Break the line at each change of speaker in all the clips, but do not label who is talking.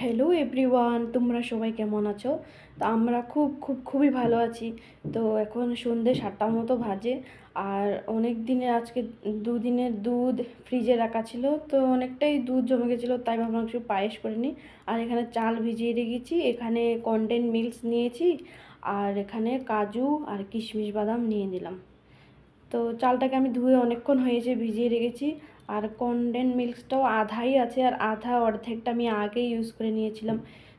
Hello everyone তোমরা সবাই কেমন আছো? তো আমরা খুব খুব, খুবই ভালো আছি। তো এখন সন্ধে সাতটা মতো ভাজে আর অনেক দিনের আজকে দুদিনের দুধ ফ্রিজে রাখা ছিল। তো অনেকটাই দুধ জমে গেছিল, তাই ভাবলাম একটু পায়েস করে নিই। আর এখানে চাল ভিজিয়ে রেখেছি। এখানে কন্ডেন মিল্কস নিয়েছি। আর এখানে কাজু আর কিশমিশ বাদাম নিয়ে নিলাম। তো চালটাকে আমি ধুয়ে অনেকক্ষণ হয়েছে ভিজিয়ে রেখেছি। আর কন্ডেন মিল্কসটাও আধাই আছে আর আধা অর্ধেকটা আমি আগেই ইউজ করে নিয়েছিলাম।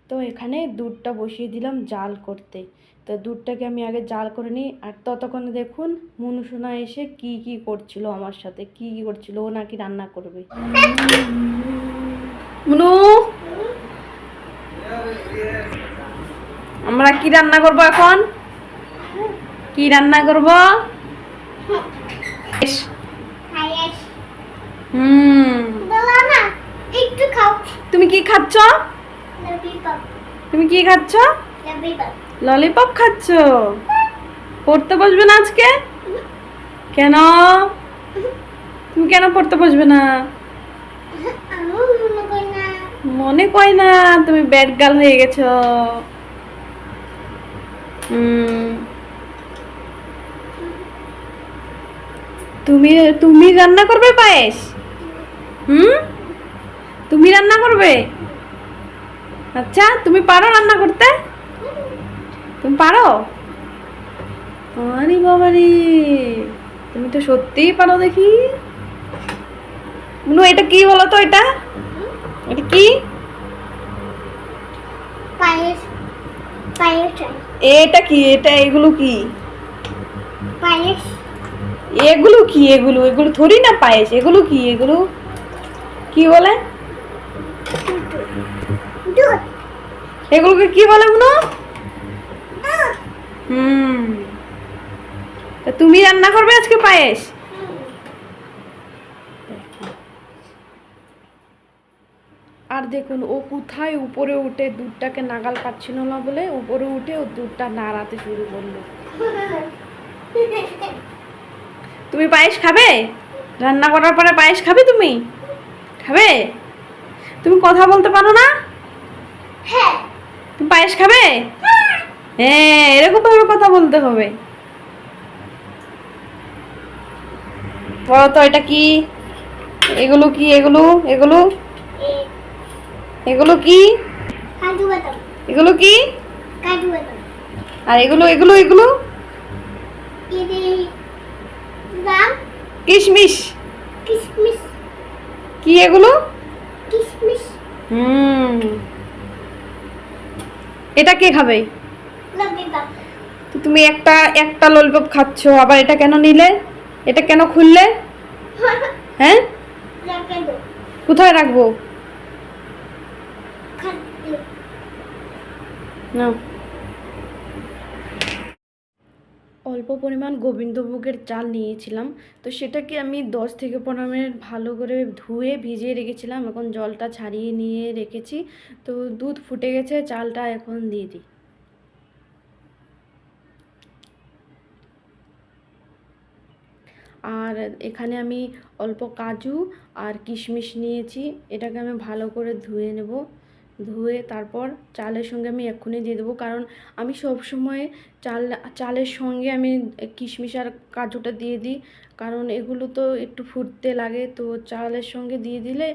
তো এখানে দুধটা বসিয়ে দিলাম জাল করতে। তো দুধটাকে আমি আগে জাল করে নিই আর ততক্ষণে দেখুন মুনুসোনা এসে কি কি করছিল আমার সাথে, কি কি করছিল, ও নাকি রান্না করবে। মুনু! আমরা কি রান্না করব এখন? কি রান্না করব
পায়েস
হুম।
না একটু খাও।
তুমি কি খাচ্ছ?
ললিপপ
তুমি কি খাচ্ছ?
ললিপপ
খাচ্ছ? পড়তে বসবে না আজকে? কেন? তুমি কেন পড়তে বসবে না?
মনে
কয় না তুমি ব্যাড গার্ল হয়ে গেছো। তুমি তুমি রান্না করবে পায়েস? হুম? তুমি রান্না করবে? আচ্ছা তুমি পারো রান্না করতে? তুমি পারো? আরে বাবারে তুমি তো সত্যিই পারো দেখি। মুনু এটা কি বলো তো এটা? এটা কি?
পায়েস পায়েস
এটা কি? এটা এগুলো কি?
পায়েস।
এগুলো কি? এগুলো এগুলো থরি না পায়েস? এগুলো কি? এগুলো? কি বলে? এগুলোকে কি বলে
দুধ
হুম। তুমি রান্না করবে আজকে পায়েস? আর দেখুন, ও কোথায় উপরে উঠে দুধটাকে নাগাল পাচ্ছিল না বলে উপরে উঠে ও দুধটা নাড়াতে শুরু করল। তুমি পায়েস খাবে? রান্না করার পরে পায়েস খাবে তুমি? খাবে? তুমি কথা বলতে পারো না?
হ্যাঁ।
তুমি পায়েস খাবে? হ্যাঁ এরকম ভাবে কথা বলতে হবে। বলো তো এটা কি? এগুলো কি? এগুলো? এগুলো? এগুলো কি?
কাজু বাদাম।
এগুলো কি?
কাজু বাদাম।
আর এগুলো এগুলো এগুলো? কিশমিশ।
কিশমিশ
কি এগুলো?
কিশমিশ।
হুম। এটা কে খাবে? তুমি একটা একটা ললিপপ খাচ্ছ আবার এটা কেন নিলে? এটা কেন খুললে? হ্যাঁ? কোথায় রাখব? না অল্প পরিমাণ গোবিন্দভোগের চাল নিয়েছিলাম। তো সেটাকে আমি দশ থেকে পনেরো মিনিট ভালো করে ধুয়ে ভিজিয়ে রেখেছিলাম। এখন জলটা ছাড়িয়ে নিয়ে রেখেছি। তো দুধ ফুটে গেছে, চালটা এখন দিয়ে দিই। আর এখানে আমি অল্প কাজু আর কিশমিশ নিয়েছি। এটাকে আমি ভালো করে ধুয়ে নেব। ধুয়ে তারপর চালের সঙ্গে আমি এক্ষুনি দিয়ে দেবো। কারণ আমি সব সময় চাল, চালের সঙ্গে আমি কিশমিশ আর কাজুটা দিয়ে দিই। কারণ এগুলো তো একটু ফুটতে লাগে, তো চালের সঙ্গে দিয়ে দিলে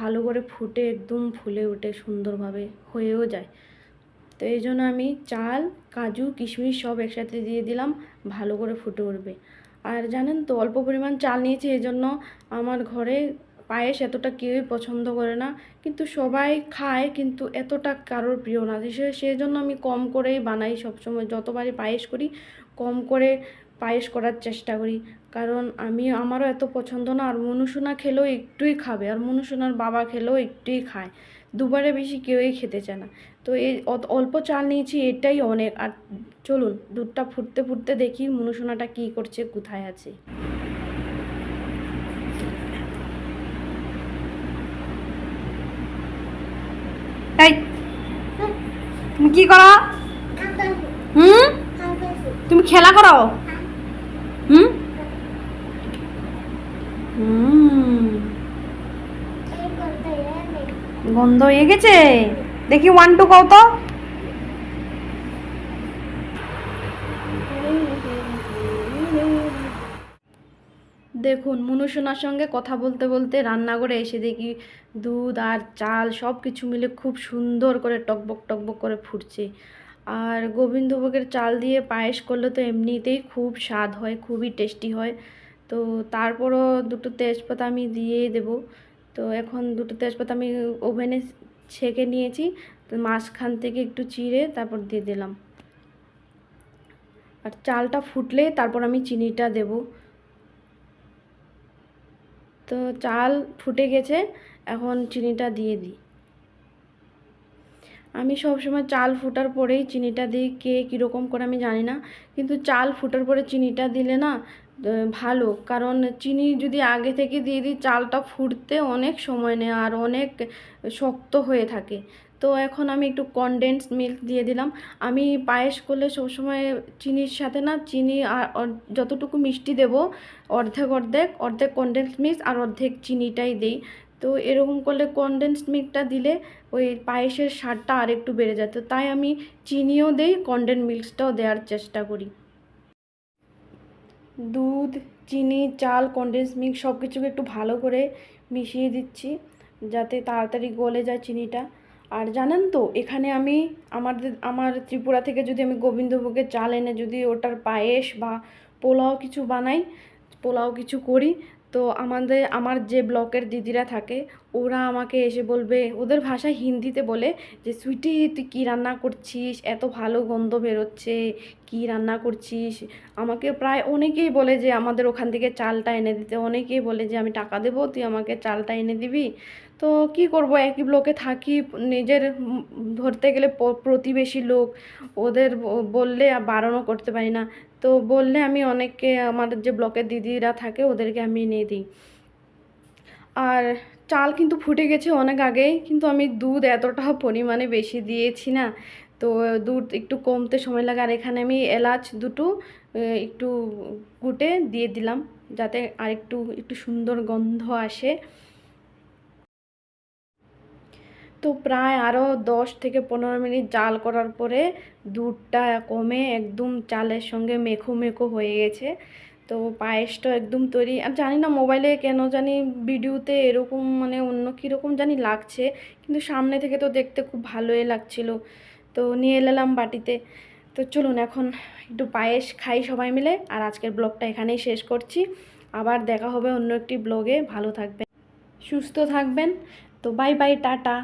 ভালো করে ফুটে একদম ফুলে ওঠে সুন্দরভাবে, হয়েও যায়। তো এই জন্য আমি চাল, কাজু, কিশমিশ সব একসাথে দিয়ে দিলাম, ভালো করে ফুটে উঠবে। আর জানেন তো, অল্প পরিমাণ চাল নিয়েছি এই জন্য আমার ঘরে পায়েস এতটা কেউই পছন্দ করে না, কিন্তু সবাই খায়, কিন্তু এতটা কারোর প্রিয় না। সেই জন্য আমি কম করেই বানাই সবসময়। যতবারই পায়েস করি, কম করে পায়েস করার চেষ্টা করি। কারণ আমি, আমারও এত পছন্দ না, আর মনুসোনা খেলেও একটুই খাবে, আর মনুসোনার বাবা খেলেও একটুই খায়। দুবারে বেশি কেউই খেতে চায় না। তো এই অল্প চাল নিয়েছি, এটাই অনেক। আর চলুন, দুধটা ফুটতে ফুটতে দেখি মনুসোনাটা কী করছে, কোথায় আছে এই তুমি কি করো? হুম? তুমি খেলা করো হুম? হুম। গন্ধ হয়ে গেছে দেখি ওয়ান টু কও তো। দেখুন মনুসোনার সঙ্গে কথা বলতে বলতে রান্নাঘরে এসে দেখি দুধ আর চাল সব কিছু মিলে খুব সুন্দর করে টকবক টকবক করে ফুটছে। আর গোবিন্দভোগের চাল দিয়ে পায়েস করলে তো এমনিতেই খুব স্বাদ হয়, খুবই টেস্টি হয়। তো তারপরও দুটো তেজপাতা আমি দিয়ে দেব। তো এখন দুটো তেজপাতা আমি ওভেনে ছেঁকে নিয়েছি, মাঝখান থেকে একটু চিড়ে তারপর দিয়ে দিলাম। আর চালটা ফুটলে তারপর আমি চিনিটা দেবো। তো চাল ফুটে গেছে, এখন চিনিটা দিয়ে দিই। আমি সবসময় চাল ফুটার পরেই চিনিটা দিই, কে কীরকম করে আমি জানি না। কিন্তু চাল ফুটার পরে চিনিটা দিলে না ভালো। কারণ চিনি যদি আগে থেকে দিয়ে দিই, চালটা ফুটতে অনেক সময় নেয় আর অনেক শক্ত হয়ে থাকে। তো এখন আমি একটু কনডেন্স মিল্ক দিয়ে দিলাম। আমি পায়েস করলে সবসময় চিনির সাথে না চিনি আর যতটুকু মিষ্টি দেব, অর্ধেক অর্ধেক অর্ধেক কনডেন্স মিল্ক আর অর্ধেক চিনিটাই দেই। তো এরকম করলে কনডেন্স মিল্কটা দিলে ওই পায়েসের স্বাদটা আর একটু বেড়ে যায়। তো তাই আমি চিনিও দেই কনডেন্স মিল্কটাও দেওয়ার চেষ্টা করি। দুধ, চিনি, চাল কনডেন্স মিল্ক সব কিছুকে একটু ভালো করে মিশিয়ে দিচ্ছি। যাতে তাড়াতাড়ি গলে যায় চিনিটা। আর জানেন তো, এখানে আমি আমাদের আমার ত্রিপুরা থেকে যদি আমি গোবিন্দভোগের চাল এনে যদি ওটার পায়েস বা পোলাও কিছু বানাই, পোলাও কিছু করি, তো আমাদের, আমার যে ব্লকের দিদিরা থাকে ওরা আমাকে এসে বলবে, ওদের ভাষা হিন্দিতে বলে যে, সুইটি, তুই কী রান্না করছিস? এত ভালো গন্ধ বেরোচ্ছে, কী রান্না করছিস? আমাকে প্রায় অনেকেই বলে যে, আমাদের ওখান থেকে চালটা এনে দিতে। অনেকেই বলে যে, আমি টাকা দেবো, তুই আমাকে চালটা এনে দিবি। তো কি করব, একই ব্লকে থাকি, নিজের ধরতে গেলে প্রতিবেশী লোক, ওদের বললে আর বারণও করতে পারি না। তো বললে আমি অনেককে, আমাদের যে ব্লকের দিদিরা থাকে, ওদেরকে আমি এনে দিই। আর চাল কিন্তু ফুটে গেছে অনেক আগেই, কিন্তু আমি দুধ এতটা পরিমাণে বেশি দিয়েছি না। তো দুধ একটু কমতে সময় লাগে, আর এখানে আমি এলাচ দুটো একটু কুটে দিয়ে দিলাম, যাতে আর একটু একটু সুন্দর গন্ধ আসে। তো প্রায় আরও দশ থেকে পনেরো মিনিট জাল করার পরে দুধটা কমে একদম চালের সঙ্গে মেখো মেখো হয়ে গেছে। তো পায়েসটা একদম তৈরি। আর জানি না মোবাইলে কেন জানি ভিডিওতে এরকম মানে অন্য কীরকম জানি লাগছে, কিন্তু সামনে থেকে তো দেখতে খুব ভালোই লাগছিল। তো নিয়ে এলাম বাটিতে। তো চলুন এখন একটু পায়েস খাই সবাই মিলে, আর আজকের ব্লগটা এখানেই শেষ করছি। আবার দেখা হবে অন্য একটি ব্লগে। ভালো থাকবেন। সুস্থ থাকবেন। তো বাই বাই টাটা।